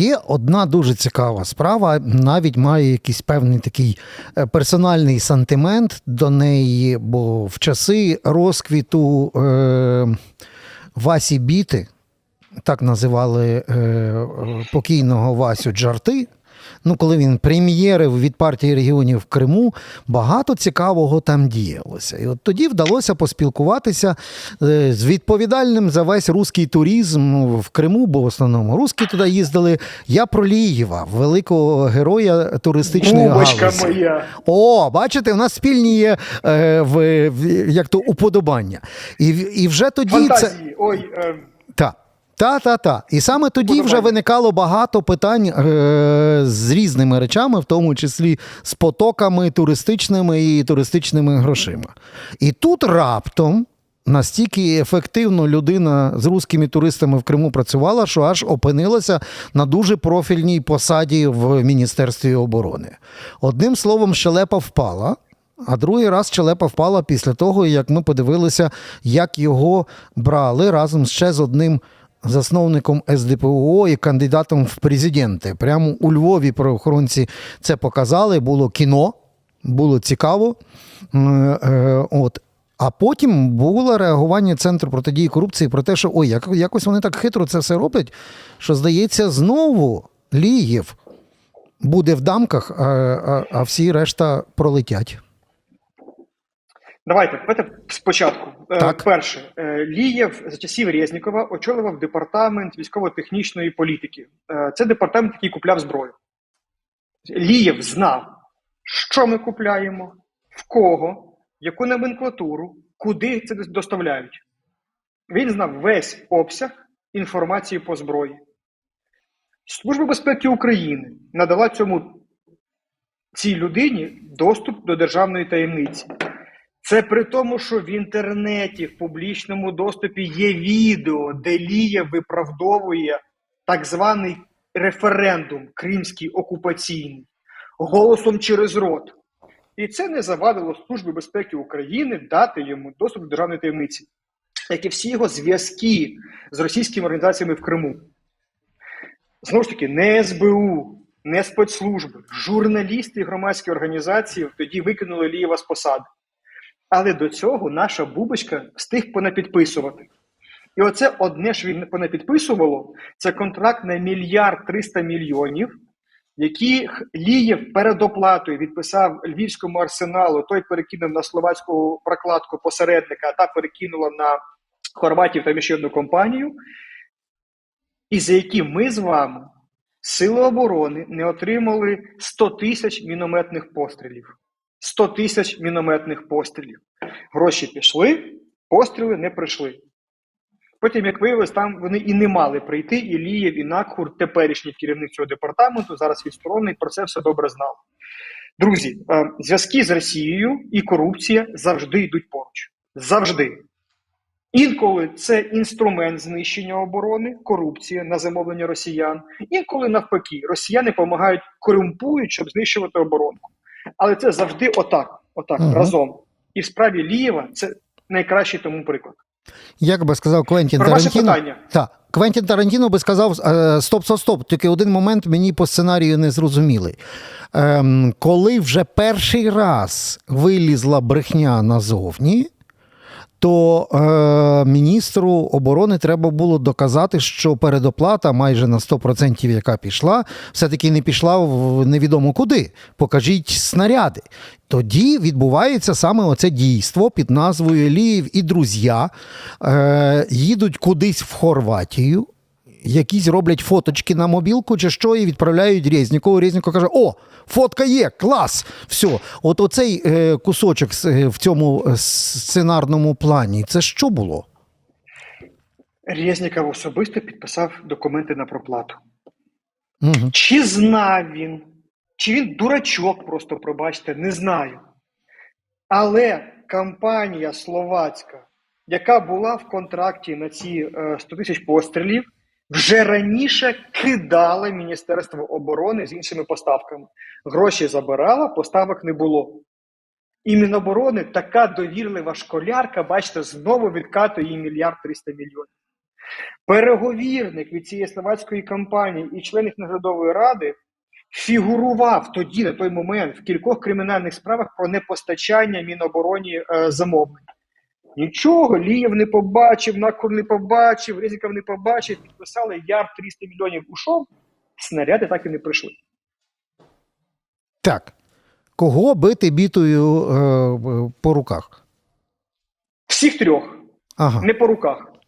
Є одна дуже цікава справа, навіть має якийсь певний такий е, персональний сантимент до неї, бо в часи розквіту е, Васі Біти, так називали е, е, покійного Васю Джарти. Ну, коли він прем'єрив від партії регіонів в Криму, багато цікавого там діялося. І от тоді вдалося поспілкуватися е, з відповідальним за весь руський туризм в Криму, бо в основному русські туди їздили. Я про Лієва, великого героя туристичної Бубочка галузі. моя. О, бачите, у нас спільні є е, в, в, як то уподобання. І, і вже тоді це. Ой, е, Та. Та, та. І саме тоді вже виникало багато питань е, з різними речами, в тому числі з потоками туристичними і туристичними грошима. І тут раптом настільки ефективно людина з руськими туристами в Криму працювала, що аж опинилася на дуже профільній посаді в Міністерстві оборони. Одним словом, щелепа впала. А другий раз щелепа впала після того, як ми подивилися, як його брали разом ще з одним засновником СДПУО і кандидатом в президенти. Прямо у Львові правоохоронці це показали. Було кіно, було цікаво. Е, От. А потім було реагування Центру протидії корупції про те, що ой, як, якось вони так хитро це все роблять, що здається, знову Лієв буде в дамках, а, а, а всі решта пролетять. Давайте, давайте спочатку. Е, Так. Перше, е, Лієв за часів Резнікова очолював департамент військово-технічної політики. Е, Це департамент, який купляв зброю. Лієв знав, що ми купляємо, в кого, яку номенклатуру, куди це доставляють. Він знав весь обсяг інформації по зброї. Служба безпеки України надала цьому цій людині доступ до державної таємниці. Це при тому, що в інтернеті, в публічному доступі є відео, де Лія виправдовує так званий референдум кримський окупаційний голосом через рот. І це не завадило Службі безпеки України дати йому доступ до державної таємниці, як і всі його зв'язки з російськими організаціями в Криму. Знову ж таки, не СБУ, не спецслужби, журналісти і громадські організації тоді викинули Лієва з посади. Але до цього наша бубочка встиг понапідписувати. І оце одне, що він понапідписувало, це контракт на мільярд 300 мільйонів, які Лієв перед оплатою відписав львівському арсеналу. Той перекинув на словацьку прокладку посередника, а та перекинула на хорватів та ще одну компанію. І за які ми з вами, Сили оборони, не отримали 100 тисяч мінометних пострілів. 100 тисяч мінометних пострілів. Гроші пішли, постріли не прийшли. Потім, як виявилось, там вони і не мали прийти, і Лієв, і Накхур, теперішній керівник цього департаменту, зараз відсторонений, про це все добре знав. Друзі, е, зв'язки з Росією і корупція завжди йдуть поруч. Завжди. Інколи це інструмент знищення оборони, корупція на замовлення росіян. Інколи навпаки, росіяни допомагають корумпують, щоб знищувати оборонку. Але це завжди отак, отак, Мгм. разом. І в справі Лієва це найкращий тому приклад. Як би сказав Квентін Про Тарантіно. питання. Так, Квентін Тарантіно би сказав: е, стоп, стоп, стоп. Тільки один момент мені по сценарію не зрозумілий. Ем, коли вже перший раз вилізла брехня назовні, то е, міністру оборони треба було доказати, що передоплата майже на 100%, яка пішла, все-таки не пішла в невідомо куди. Покажіть снаряди. Тоді відбувається саме оце дійство під назвою Ліїв і друзі е, їдуть кудись в Хорватію. Якісь роблять фоточки на мобілку чи що, і відправляють Резнікову. Резніков каже: О, фотка є, клас! Все. От оцей е, кусочок е, в цьому е, сценарному плані, це що було? Резніков особисто підписав документи на проплату. Угу. Чи знав він, чи він дурачок, просто пробачте, не знаю. Але компанія словацька, яка була в контракті на ці е, 100 тисяч пострілів, вже раніше кидала Міністерство оборони з іншими поставками. Гроші забирала, поставок не було. І Міноборони така довірлива школярка, бачите, знову відкатує їй мільярд 300 мільйонів. Переговірник від цієї словацької кампанії і член їх наглядової ради фігурував тоді, на той момент, в кількох кримінальних справах про непостачання Мінобороні е, замовлень. Нічого, Лієв не побачив, Накур не побачив, Резіков не побачив, підписали яр 300 мільйонів ушов, снаряди так і не прийшли. Так. Кого бити бітою е, по руках? Всіх трьох, Ага. не по руках.